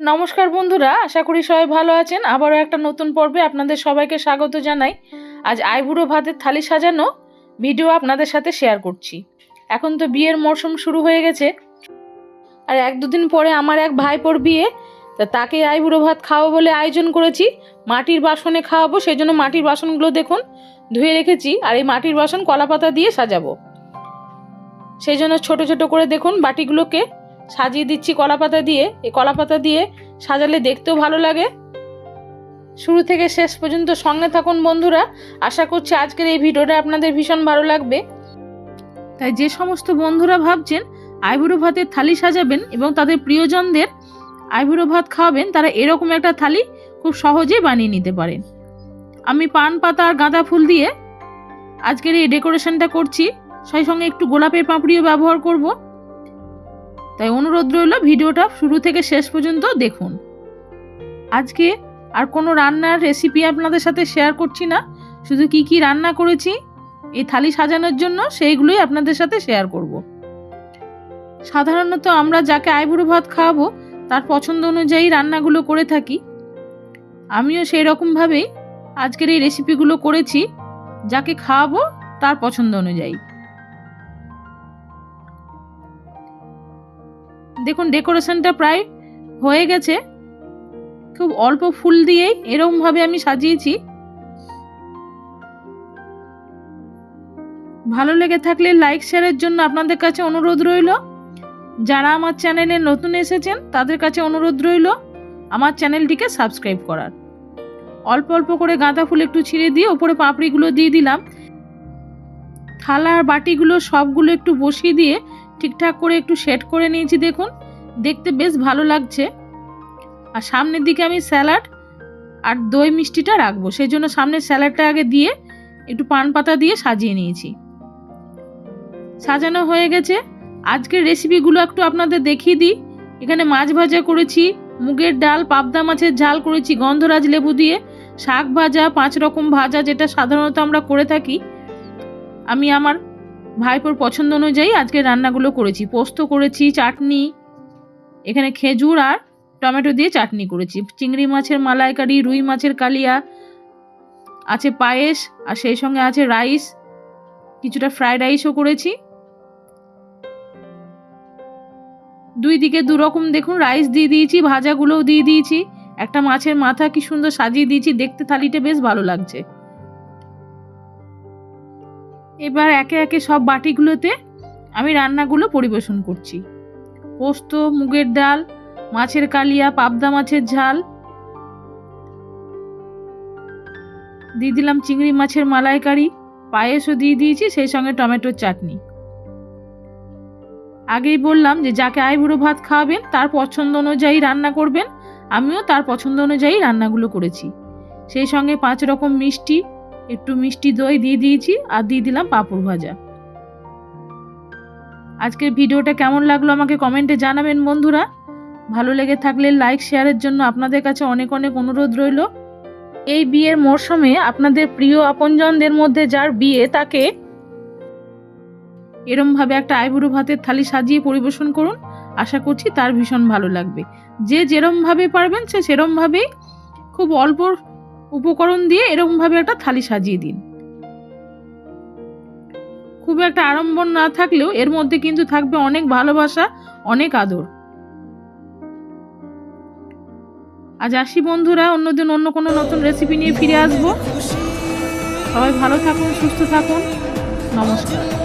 নমস্কার বন্ধুরা, আশা করি সবাই ভালো আছেন। আবারও একটা নতুন পর্বে আপনাদের সবাইকে স্বাগত জানাই। আজ আইবুড়ো ভাতের থালি সাজানো ভিডিও আপনাদের সাথে শেয়ার করছি। এখন তো বিয়ের মরশুম শুরু হয়ে গেছে। আর এক দুদিন পরে আমার এক ভাইপোর বিয়ে, তা তাকে আইবুড়ো ভাত খাওয়াবো বলে আয়োজন করেছি। মাটির বাসনে খাওয়াবো সেই জন্য মাটির বাসনগুলো দেখুন, ধুয়ে রেখেছি আর এই মাটির বাসন কলা পাতা দিয়ে সাজাবো। সেই জন্য ছোট ছোট করে দেখুন বাটিগুলোকে। সাজিয়ে দিচ্ছি কলা পাতা দিয়ে। এই কলা পাতা দিয়ে সাজালে দেখতেও ভালো লাগে। শুরু থেকে শেষ পর্যন্ত সঙ্গে থাকুন বন্ধুরা। আশা করছি আজকের এই ভিডিওটা আপনাদের ভীষণ ভালো লাগবে। তাই যে সমস্ত বন্ধুরা ভাবছেন আইবুড়ো ভাতের থালি সাজাবেন এবং তাদের প্রিয়জনদের আইবুড়ো ভাত খাওয়াবেন, তারা এরকম একটা থালি খুব সহজেই বানিয়ে নিতে পারেন। আমি পান পাতা আর গাঁদা ফুল দিয়ে আজকের এই ডেকোরেশনটা করছি। সেই সঙ্গে একটু গোলাপের পাপড়িও ব্যবহার করব। তাই অনুরোধ রইল ভিডিওটা শুরু থেকে শেষ পর্যন্ত দেখুন। আজকে আর কোনো রান্নার রেসিপি আপনাদের সাথে শেয়ার করছি না। শুধু কি কি রান্না করেছি, এই থালি সাজানোর জন্য সেইগুলোই আপনাদের সাথে শেয়ার করব। সাধারণত আমরা যাকে আইবুড়ো ভাত খাওয়াবো, তার পছন্দ অনুযায়ী রান্নাগুলো করে থাকি। আমিও সেই রকমভাবেই আজকের এই রেসিপিগুলো করেছি, যাকে খাওয়াবো তার পছন্দ অনুযায়ী। দেখুন ডেকোরেশনটা প্রায় হয়ে গেছে। খুব অল্প ফুল দিয়েই এরকমভাবে আমি সাজিয়েছি। ভালো লেগে থাকলে লাইক শেয়ারের জন্য আপনাদের কাছে অনুরোধ রইল। যারা আমার চ্যানেলে নতুন এসেছেন, তাদের কাছে অনুরোধ রইল আমার চ্যানেলটিকে সাবস্ক্রাইব করার। অল্প অল্প করে গাঁদা ফুল একটু ছিঁড়ে দিয়ে ওপরে পাপড়িগুলো দিয়ে দিলাম। থালা আর বাটিগুলো সবগুলো একটু বসিয়ে দিয়ে ঠিকঠাক করে একটু সেট করে নিয়েছি দেখুন। দেখতে বেশ ভালো লাগছে। আর সামনের দিকে আমি স্যালাড আর দই মিষ্টিটা রাখব। সেই জন্য সামনের স্যালাডটা আগে দিয়ে একটু পান পাতা দিয়ে সাজিয়ে নিয়েছি। সাজানো হয়ে গেছে। আজকের রেসিপিগুলো একটু আপনাদের দেখিয়ে দিই। এখানে মাছ ভাজা করেছি, মুগের ডাল, পাবদা মাছের ঝাল করেছি, গন্ধরাজ লেবু দিয়ে, শাক ভাজা, পাঁচ রকম ভাজা যেটা সাধারণত আমরা করে থাকি। আমি আমার ভাইপোর পছন্দ অনুযায়ী আজকে রান্নাগুলো করেছি। পোস্ত করেছি, চাটনি, এখানে খেজুর আর টমেটো দিয়ে চাটনি করেছি। চিংড়ি মাছের মালাইকারি, রুই মাছের কালিয়া, আছে পায়েস, আর সেই সঙ্গে আছে রাইস, কিছুটা ফ্রাইড রাইসও করেছি। দুই দিকে দু রকম দেখুন, রাইস দিয়ে দিয়েছি, ভাজাগুলোও দিয়ে দিয়েছি। একটা মাছের মাথা কি সুন্দর সাজিয়ে দিয়েছি, দেখতে থালিটা বেশ ভালো লাগছে। এবার একে একে সব বাটিগুলোতে আমি রান্নাগুলো পরিবেশন করছি। পোস্ত, মুগের ডাল, মাছের কালিয়া, পাবদা মাছের ঝাল, দিয়ে দিলাম চিংড়ি মাছের মালাইকারি, পায়েসও দিয়ে দিয়েছি, সেই সঙ্গে টমেটোর চাটনি। আগেই বললাম যে যাকে আইবুড়ো ভাত খাওয়াবেন, তার পছন্দ অনুযায়ী রান্না করবেন, আমিও তার পছন্দ অনুযায়ী রান্নাগুলো করেছি। সেই সঙ্গে পাঁচ রকম মিষ্টি একটু মিষ্টি দই দিয়ে দিয়েছি আর দিয়ে দিলাম পাঁপড় ভাজা। আজকের ভিডিওটা কেমন লাগল আমাকে কমেন্টে জানাবেন বন্ধুরা। ভালো লেগে থাকলে লাইক, শেয়ারের জন্য আপনাদের কাছে অনেক অনেক অনুরোধ রইল। এই বিয়ের মরশুমে আপনাদের প্রিয় আপনজনদের মধ্যে যার বিয়ে, তাকে এরমভাবে একটা আইবুড়ো ভাতের থালি সাজিয়ে পরিবেশন করুন। আশা করছি তার ভীষণ ভালো লাগবে। যে যেরমভাবে পারবেন, সে সেরমভাবেই খুব অল্প উপকরণ দিয়ে এরকমভাবে একটা থালি সাজিয়ে দিন। খুব একটা আড়ম্বর না থাকলেও এর মধ্যে কিন্তু থাকবে অনেক ভালোবাসা, অনেক আদর। আজ আসি বন্ধুরা, অন্যদিন অন্য কোনো নতুন রেসিপি নিয়ে ফিরে আসব। সবাই ভালো থাকুন, সুস্থ থাকুন। নমস্কার।